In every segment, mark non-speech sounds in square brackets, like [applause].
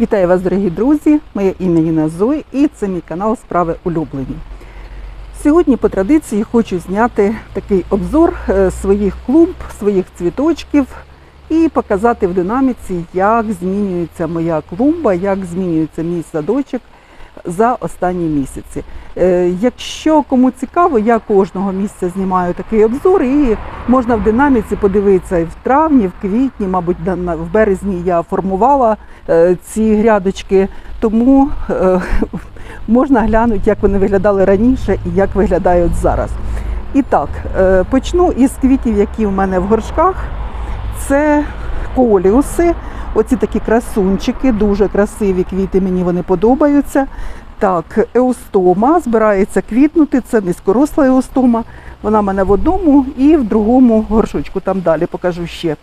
Вітаю вас, дорогі друзі! Моє ім'я Ніна Зой і це мій канал Справи улюблені. Сьогодні по традиції хочу зняти такий обзор е, своїх клумб, своїх цвіточків і показати в динаміці, як змінюється моя клумба, як змінюється мій садочок за останні місяці. Е, Якщо кому цікаво, я кожного місяця знімаю такий обзор, і можна в динаміці подивитися і в травні, в квітні, мабуть, в березні я формувала е, ці грядочки, тому е, [laughs] можна глянути, як вони виглядали раніше і як виглядають зараз. І так, почну із квітів, які в мене в горшках. Це коліуси, оці такі красунчики, дуже красиві квіти, мені вони подобаються. Так, еустома збирається квітнути, це низькоросла еустома. Вона в мене в одному і в другому горшочку, там далі покажу ще.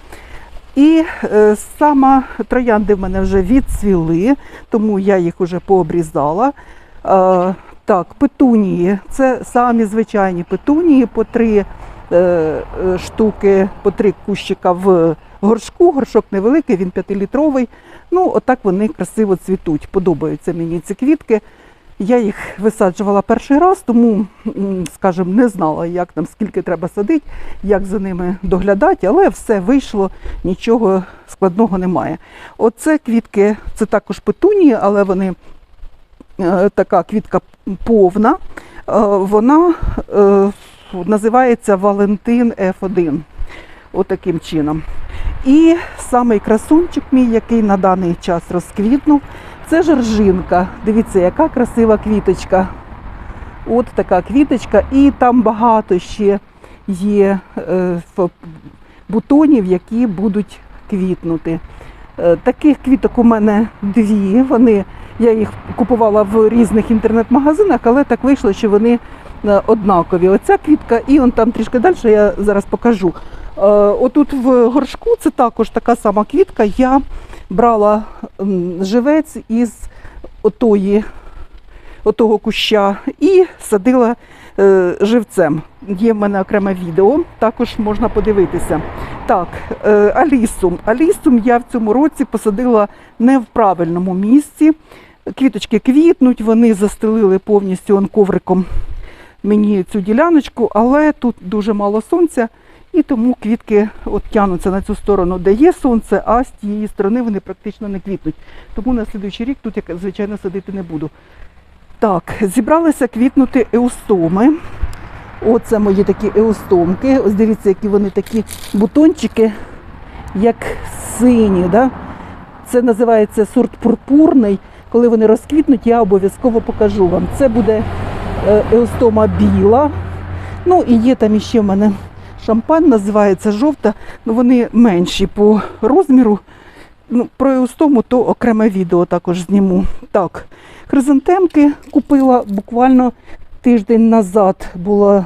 І е, сама троянди в мене вже відцвіли, тому я їх вже пообрізала. Е, так, петунії. Це самі звичайні петунії по три е, е, штуки, по три кущика в горшку. Горшок невеликий, він п'ятилітровий. Ну, отак вони красиво цвітуть. Подобаються мені ці квітки. Я їх висаджувала перший раз, тому, скажімо, не знала, як там скільки треба садити, як за ними доглядати, але все вийшло, нічого складного немає. Оце квітки, це також петунії, але вони е, така квітка повна. Е, Вона е, називається Валентин F1. Отаким чином. І самий красунчик мій, який на даний час розквітнув, це жоржинка. Дивіться, яка красива квіточка. От така квіточка, і там багато ще є е, бутонів, які будуть квітнути. Е, Таких квіток у мене дві. Вони, я їх купувала в різних інтернет-магазинах, але так вийшло, що вони е, однакові. Оця квітка, і он там трішки далі, я зараз покажу. Е, Отут в горшку це також така сама квітка. Я брала живець із отої, отого куща і садила е, живцем. Є в мене окреме відео, також можна подивитися. Так, е, алісум. Алісум я в цьому році посадила не в правильному місці. Квіточки квітнуть, вони застелили повністю ковриком мені цю діляночку, але тут дуже мало сонця, і тому квітки от тягнуться на цю сторону, де є сонце, а з тієї сторони вони практично не квітнуть. Тому на слідуючий рік тут я, звичайно, садити не буду. Так, зібралися квітнути еустоми. Оце мої такі еустомки. Ось дивіться, які вони такі бутончики, як сині. Да? Це називається сорт пурпурний. Коли вони розквітнуть, я обов'язково покажу вам. Це буде е, еустома біла. Ну і є там іще в мене шампань, називається жовта. Ну вони менші по розміру. Ну, про еустому то окреме відео також зніму. Так, хризантемки купила буквально тиждень назад. Була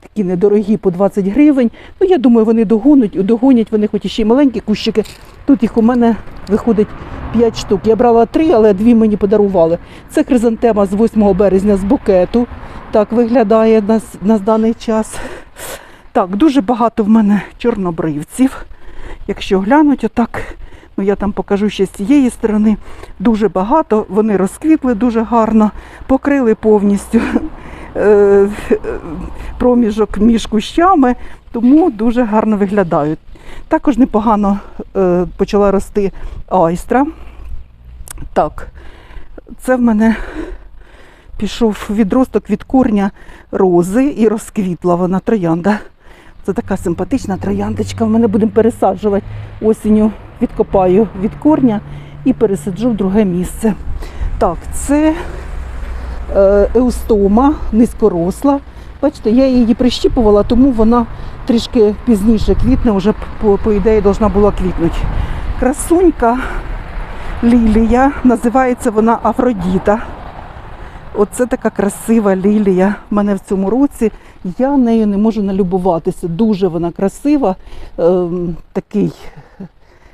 такі недорогі по 20 гривень. Ну, я думаю, вони догонять, догонять вони хоч ще й маленькі кущики. Тут їх у мене виходить 5 штук. Я брала 3, але дві мені подарували. Це хризантема з 8 березня з букету. Так виглядає на, на даний час. Так, дуже багато в мене чорнобривців. Якщо глянуть, отак, ну я там покажу ще з цієї сторони. Дуже багато, вони розквітли дуже гарно, покрили повністю [laughs] е, проміжок між кущами, тому дуже гарно виглядають. Також непогано е, почала рости айстра. Так, це в мене пішов відросток від корня рози і розквітла вона троянда. Це така симпатична трояндочка. В мене будемо пересаджувати осінню, відкопаю від корня і пересаджу в друге місце. Так, це е, еустома, низькоросла. Бачите, я її прищіпувала, тому вона трішки пізніше квітне, вже по, по ідеї должна була квітнути. Красунька лілія, називається вона Афродіта. Оце така красива лілія в мене в цьому році. Я нею не можу налюбуватися. Дуже вона красива, ем, такий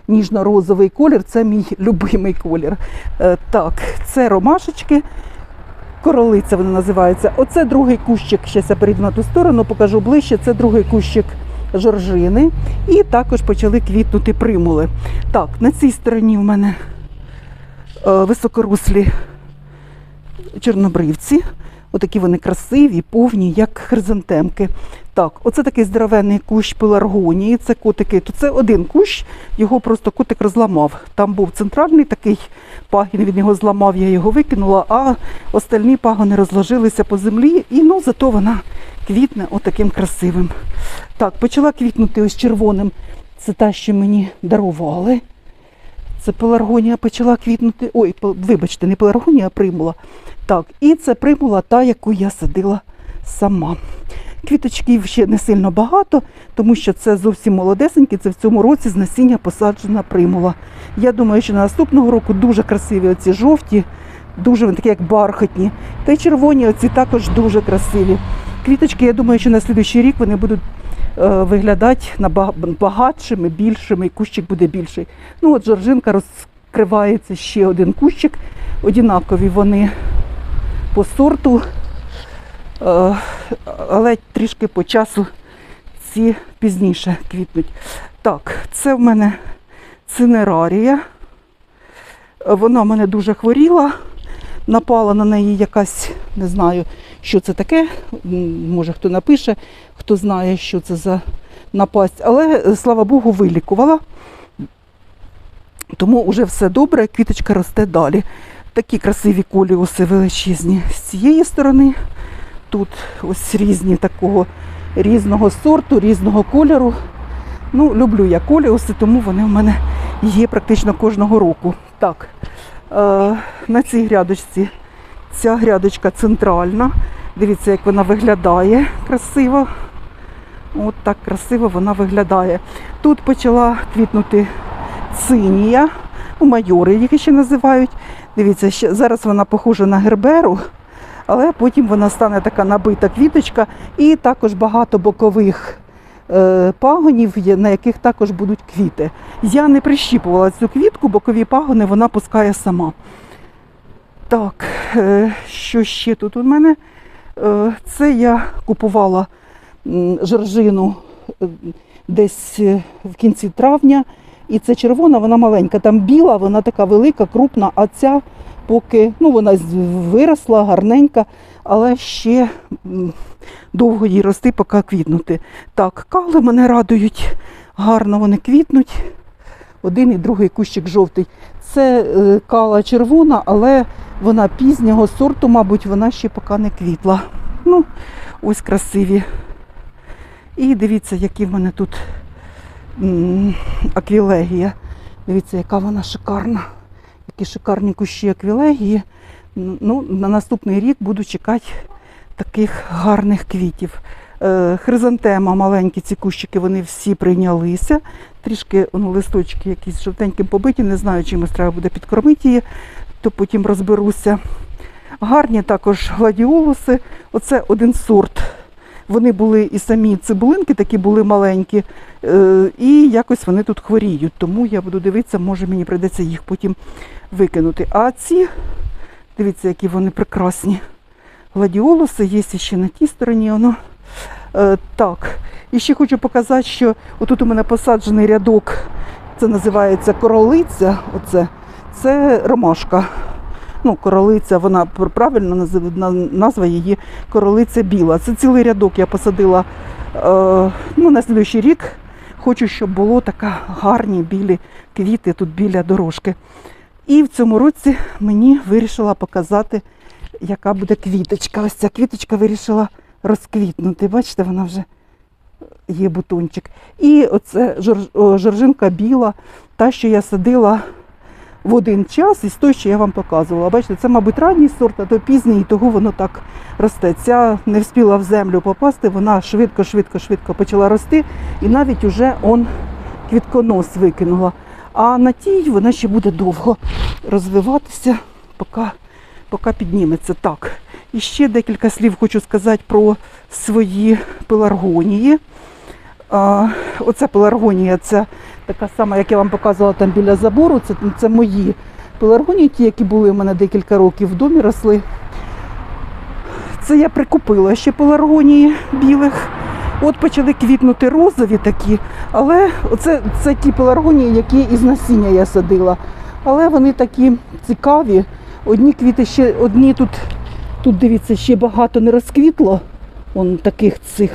ніжно-розовий колір. Це мій любимий колір. Е, так, це ромашечки. Королиця вона називається. Оце другий кущик. Зараз я перейду на ту сторону, покажу ближче. Це другий кущик жоржини. І також почали квітнути примули. Так, на цій стороні в мене е, високорослі чорнобривці. Отакі вони красиві, повні, як хризантемки. Так, оце такий здоровенний кущ пеларгонії. Це котики. То це один кущ, його просто котик розламав. Там був центральний такий пагін, він його зламав, я його викинула, а остальні пагони розложилися по землі, і ну зато вона квітне отаким красивим. Так, почала квітнути ось червоним. Це та, що мені дарували. Це пеларгонія почала квітнути. Ой, вибачте, не пеларгонія, а примула. Так, і це примула та, яку я садила сама. Квіточків ще не сильно багато, тому що це зовсім молодесенькі, це в цьому році з насіння посаджена примула. Я думаю, що на наступного року дуже красиві оці жовті, дуже такі, як бархатні. Та й червоні оці також дуже красиві. Квіточки, я думаю, що на слідуючий рік вони будуть виглядати набага- багатшими, більшими, і кущик буде більший. Ну от жоржинка розкривається ще один кущик. Однакові вони по сорту, е, але трішки по часу ці пізніше квітнуть. Так, це в мене цинерарія. Е, Вона в мене дуже хворіла. Напала на неї якась, не знаю, що це таке. Може хто напише, хто знає, що це за напасть. Але, е, слава Богу, вилікувала. Тому вже все добре, квіточка росте далі. Такі красиві коліуси величезні з цієї сторони. Тут ось різні такого різного сорту, різного кольору. Ну, люблю я коліуси, тому вони в мене є практично кожного року. Так, е, на цій грядочці ця грядочка центральна. Дивіться, як вона виглядає красиво. От так красиво вона виглядає. Тут почала квітнути цинія, ну, майори, їх ще називають. Дивіться, ще, зараз вона похожа на герберу, але потім вона стане така набита квіточка, і також багато бокових е, пагонів, на яких також будуть квіти. Я не прищіпувала цю квітку, бокові пагони вона пускає сама. Так, е, що ще тут у мене? Е, це я купувала м, жоржину е, десь в кінці травня. І це червона, вона маленька. Там біла, вона така велика, крупна, а ця поки ну, вона виросла, гарненька, але ще довго їй рости, поки квітнути. Так, кали мене радують, гарно вони квітнуть. Один і другий кущик жовтий. Це е, кала червона, але вона пізнього сорту, мабуть, вона ще поки не квітла. Ну, ось красиві. І дивіться, які в мене тут аквілегія. Дивіться, яка вона шикарна. Які шикарні кущі аквілегії. Ну, на наступний рік буду чекати таких гарних квітів. Е, Хризантема маленькі, ці кущики, вони всі прийнялися. Трішки ну, листочки якісь жовтеньким побиті, не знаю, чимось треба буде підкормити її, то потім розберуся. Гарні також гладіолуси. Оце один сорт. Вони були і самі цибулинки такі були маленькі, е, і якось вони тут хворіють. Тому я буду дивитися, може мені прийдеться їх потім викинути. А ці, дивіться, які вони прекрасні. Гладіолуси є ще на тій стороні. Воно. Е, так, і ще хочу показати, що отут у мене посаджений рядок, це називається королиця. Оце, це ромашка. Ну, королиця, вона правильно назва її королиця біла. Це цілий рядок я посадила е, ну, на слідуючий рік. Хочу, щоб було така гарні білі квіти тут біля дорожки. І в цьому році мені вирішила показати, яка буде квіточка. Ось ця квіточка вирішила розквітнути. Бачите, вона вже є бутончик. І оце жор- жоржинка біла, та, що я садила в один час із той, що я вам показувала. Бачите, це, мабуть, ранній сорт, а то пізній, і того воно так росте. Ця не встигла в землю попасти, вона швидко, швидко, швидко почала рости, і навіть уже он квітконос викинула. А на тій вона ще буде довго розвиватися, поки, поки підніметься. Так. І ще декілька слів хочу сказати про свої пеларгонії. Оця пеларгонія, це така сама, як я вам показувала там біля забору. Це, це мої пеларгонії, ті, які були у мене декілька років в домі росли. Це я прикупила ще пеларгонії білих. От почали квітнути розові такі, але оце це ті пеларгонії, які із насіння я садила. Але вони такі цікаві. Одні квіти ще, одні тут, тут дивіться, ще багато не розквітло. Вон таких цих,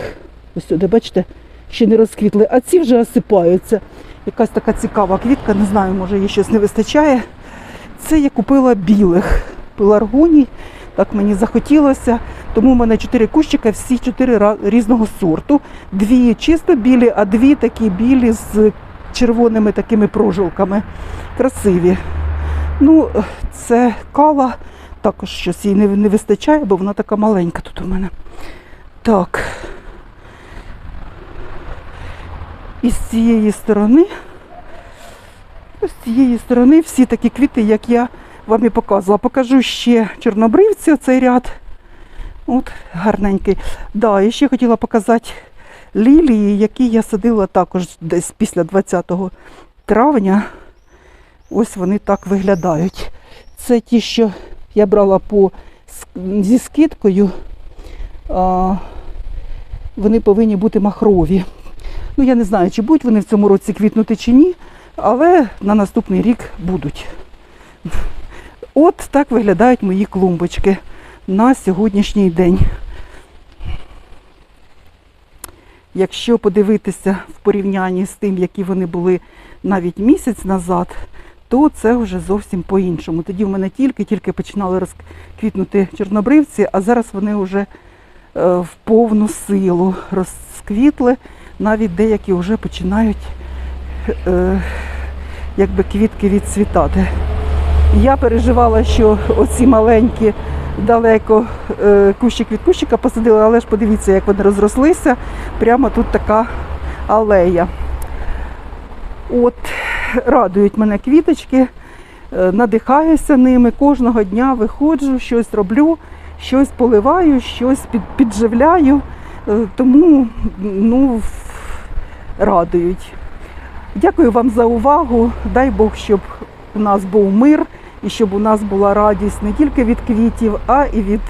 ось сюди, бачите, ще не розквітли, а ці вже осипаються. Якась така цікава квітка, не знаю, може їй щось не вистачає. Це я купила білих пеларгоній, так мені захотілося. Тому в мене чотири кущика, всі чотири різного сорту. Дві чисто білі, а дві такі білі з червоними такими прожилками. Красиві. Ну, це кала, також щось їй не, не вистачає, бо вона така маленька тут у мене. Так. І з цієї сторони, з цієї сторони всі такі квіти, як я вам і показувала. Покажу ще чорнобривці, оцей ряд. От, гарненький. Да, і ще хотіла показати лілії, які я садила також десь після 20 травня. Ось вони так виглядають. Це ті, що я брала по, зі скидкою. А, вони повинні бути махрові. Ну, я не знаю, чи будуть вони в цьому році квітнути чи ні, але на наступний рік будуть. От так виглядають мої клумбочки на сьогоднішній день. Якщо подивитися в порівнянні з тим, які вони були навіть місяць назад, то це вже зовсім по-іншому. Тоді в мене тільки-тільки починали розквітнути чорнобривці, а зараз вони вже е, в повну силу розквітли. Навіть деякі вже починають е, якби квітки відцвітати. Я переживала, що оці маленькі далеко е, кущик від кущика посадили, але ж подивіться, як вони розрослися. Прямо тут така алея. От, радують мене квіточки, е, надихаюся ними. Кожного дня виходжу, щось роблю, щось поливаю, щось під, підживляю. Е, Тому ну, радують. Дякую вам за увагу. Дай Бог, щоб у нас був мир і щоб у нас була радість не тільки від квітів, а і від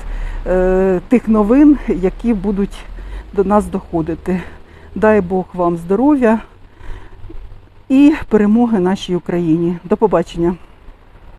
е, тих новин, які будуть до нас доходити. Дай Бог вам здоров'я і перемоги нашій Україні. До побачення.